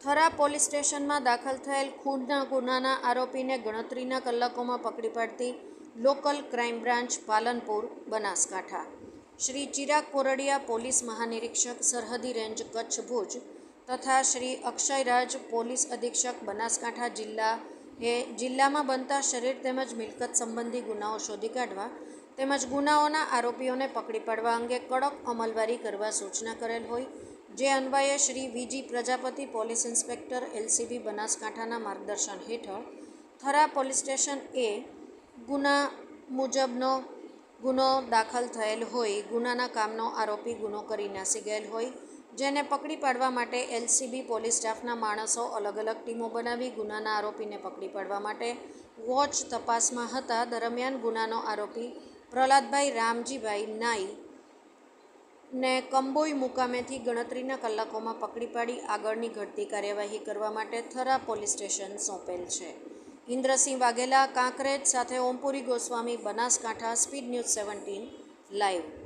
Thara police સ્ટેશનમાં દાખલ થયેલ ખૂનના ગુનાના આરોપીને ગણતરીના કલાકોમાં પકડી પાડતી local crime branch Palanpur, Banaskantha. Shri Chirag Kordiya police મહાનિરીક્ષક સરહદી રેન્જ કચ્છ ભુજ તથા શ્રી અક્ષયરાજ પોલીસ અધિક્ષક બનાસકાંઠા જિલ્લા એ જિલ્લામાં બનતા શરીર તેમજ મિલકત સંબંધી ગુનાઓ શોધી કાઢવા તેમજ ગુનાઓના આરોપીઓને પકડી પાડવા અંગે કડક અમલવારી કરવા સૂચના કરેલ હોય જે અન્વયે Shri VG Prajapati police inspector LCB બનાસકાંઠાના માર્ગદર્શન હેઠળ થરા પોલીસ સ્ટેશન એ ગુના મુજબનો ગુનો દાખલ થયેલ હોય, ગુનાના કામનો આરોપી ગુનો કરી નાસી ગયેલ હોય, જેને પકડી પાડવા માટે એલસીબી પોલીસ સ્ટાફના માણસો અલગ અલગ ટીમો બનાવી ગુનાના આરોપીને પકડી પાડવા માટે વોચ તપાસમાં હતા. દરમિયાન ગુનાનો આરોપી પ્રહલાદભાઈ રામજીભાઈ નાઈ ને કંબોઈ મુકામેથી ગણતરીના કલાકોમાં પકડી પાડી આગળની ઘટતી કાર્યવાહી કરવા માટે થરા પોલીસ સ્ટેશન સોંપેલ છે. ઇન્દ્રસિંહ વાઘેલા, કાંકરેજ સાથે Ompuri Goswami, Banaskantha, speed news seventeen, live.